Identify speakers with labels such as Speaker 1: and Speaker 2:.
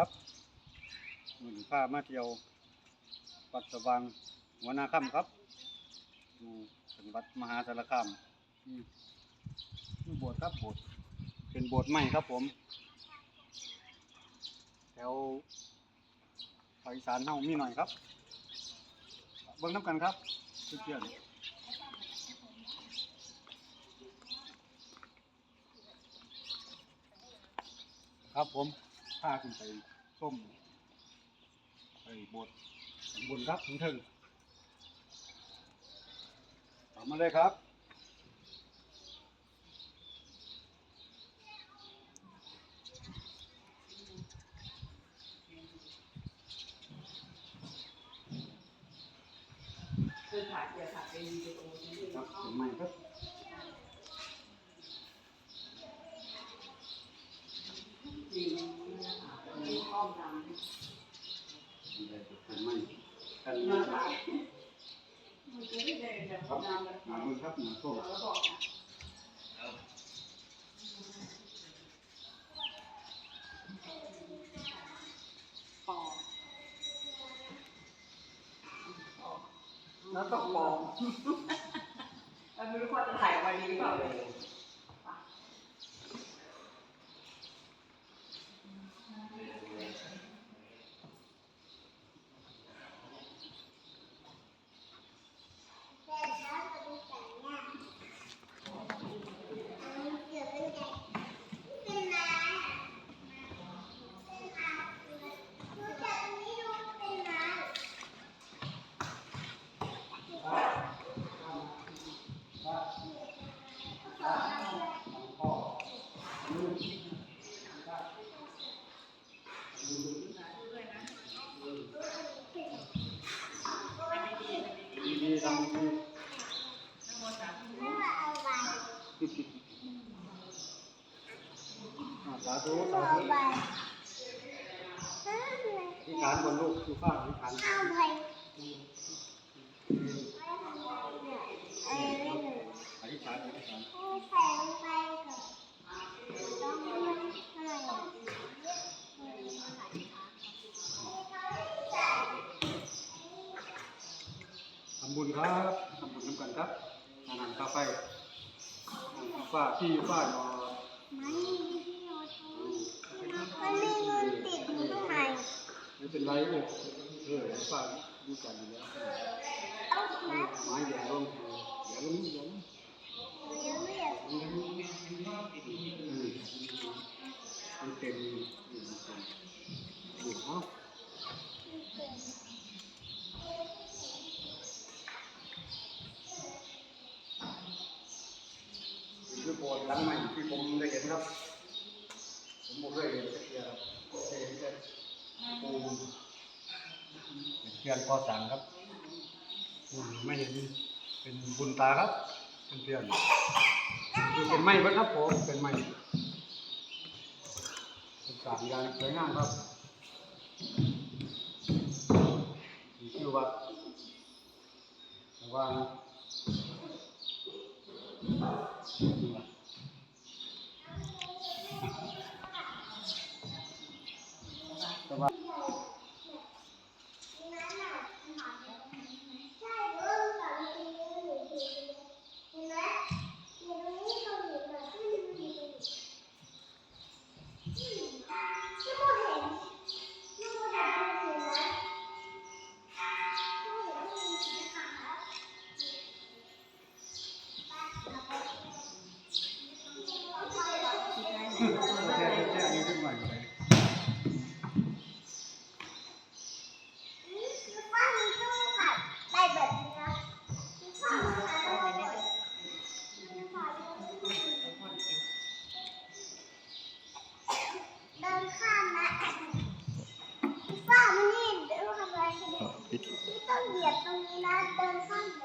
Speaker 1: ครับมือผ้ามาเที่ยววัดสว่างหัวนาค่ำครับอยู่จังหวัดมหาสารคามนี่นี่โบสถ์ครับโบสถ์เป็นโบสถ์ใหม่ครับผมแถวภาคอีสานเฮามีหน่อยครับเบิ่งน้ำกันครับเพื่อนครับผม พาขึ้นไปส้มไปโบสถ์ข้างบนครับถึงถึงตามมาเลยครับ
Speaker 2: คือถ่ายเดี๋ยวถ่ายเป็นวิดีโอนิดนึง
Speaker 1: ครับถึงใหม่ครับ
Speaker 2: จริงนะคะ มีห้องน้ำ
Speaker 1: ถึงใหม่กัน
Speaker 2: มาถ่ายมันจะได้เดินจากห้องน้ำแบบ
Speaker 1: หนามือครับหนาส้ม
Speaker 2: แล้วบอกนะปอแล้วก็ปอมแล้วไม่รู้ว่าจะถ่ายออกมาดีหรือเปล่าเลย
Speaker 1: สาธุสาธุอธิษฐานบนลูกคือฟ้าอธิษฐานอธิษฐานอธิษฐานทำบุญ ครับทำบุญน้ำกันครับอาหารข้าไฟฟ้าที่ฟ้าหนอไม่เป็นไรเลยเออฟ้าดูกันอยู่แล้วไม้อย่าลงอย่าลงอย่าลงอืมมันเต็มอยู่มันเต็มอยู่เนาะนี่คือโบสถ์หลังใหม่ที่ ผมได้เห็นครับ ผมไม่เคยเห็นสักเดียวเคยเห็นแต่ปูนเพื่อนก่อสร้างครับอืมไม่เห็นเป็นบุญตาครับเป็นเพื่อนคือเป็นไม้เบิดครับผมเป็นไม้เป็นสามอย่างสวยงามครับนี่คือว่าแต่ว่า แค่แค่อายุขึ้นใหม่เลย
Speaker 3: เ你
Speaker 2: 到底
Speaker 3: 要跟
Speaker 2: 你哪根算？